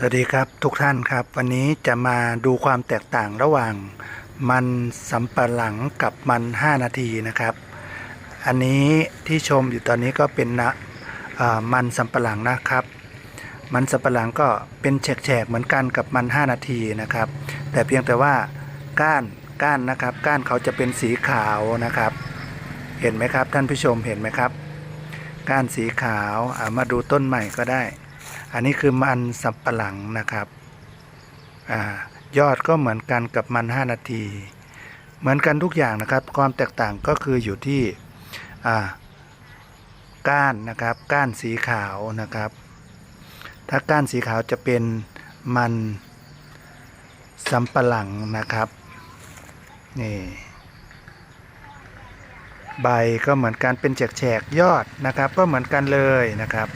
สวัสดีครับทุกท่านครับ วันนี้จะมาดูความแตกต่างระหว่างมันสำปะหลังกับมัน 5 นาทีนะครับ อันนี้ที่ชมอยู่ตอนนี้ก็เป็นนะมันสำปะหลังนะครับ มันสำปะหลังก็เป็นแฉกๆเหมือนกันกับมัน 5 นาทีนะครับ แต่เพียงแต่ว่าก้านก้านนะครับ ก้านเขาจะเป็นสีขาวนะครับ เห็นไหมครับท่านผู้ชมเห็นไหมครับ ก้านสีขาวามาดูต้นใหม่ก็ได้ อันนี้คือมันสับปะหลังนะครับอยอดก็เหมือนกันกับมัน 5 นาที เหมือนกันทุกอย่างนะครับ ความแตกต่างก็คืออยู่ที่ก้านนะครับ ก้านสีขาวนะครับ ถ้าก้านสีขาวจะเป็นมันสำปะหลังนะครับนี่ใบก็เหมือนกันเป็นแฉกๆยอดนะครับ ก็เหมือนกันเลยนะครับ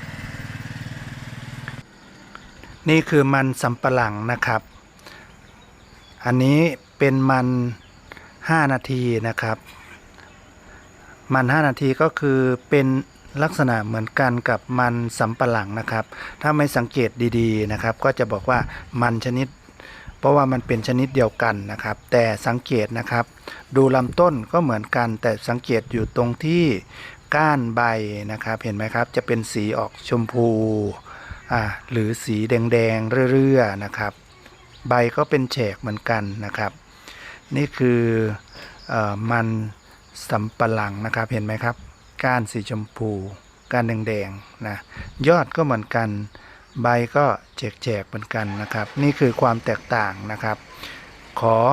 นี่คือมันสำปะหลังนะครับ อันนี้เป็นมัน 5 นาทีนะครับ มัน 5 นาทีก็คือเป็นลักษณะเหมือนกันกับมันสำปะหลังนะครับ ถ้าไม่สังเกตดีๆนะครับ ก็จะบอกว่ามันชนิด เพราะว่ามันเป็นชนิดเดียวกันนะครับ แต่สังเกตนะครับ ดูลำต้นก็เหมือนกัน แต่สังเกตอยู่ตรงที่ก้านใบนะครับ เห็นไหมครับ จะเป็นสีออกชมพู หรือสีแดงๆเรื่อยๆนะครับ ใบก็เป็นแฉกเหมือนกันนะครับ นี่คือออมันสำปะหลังนะครับเห็นไหมครับ ก้านสีชมพูก้านแดงๆนะยอดก็เหมือนกัน ใบก็แฉกๆเหมือนกันนะครับ นี่คือความแตกต่างนะครับ ของ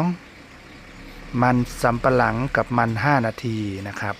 มันสำปะหลังกับมัน 5 นาทีนะครับ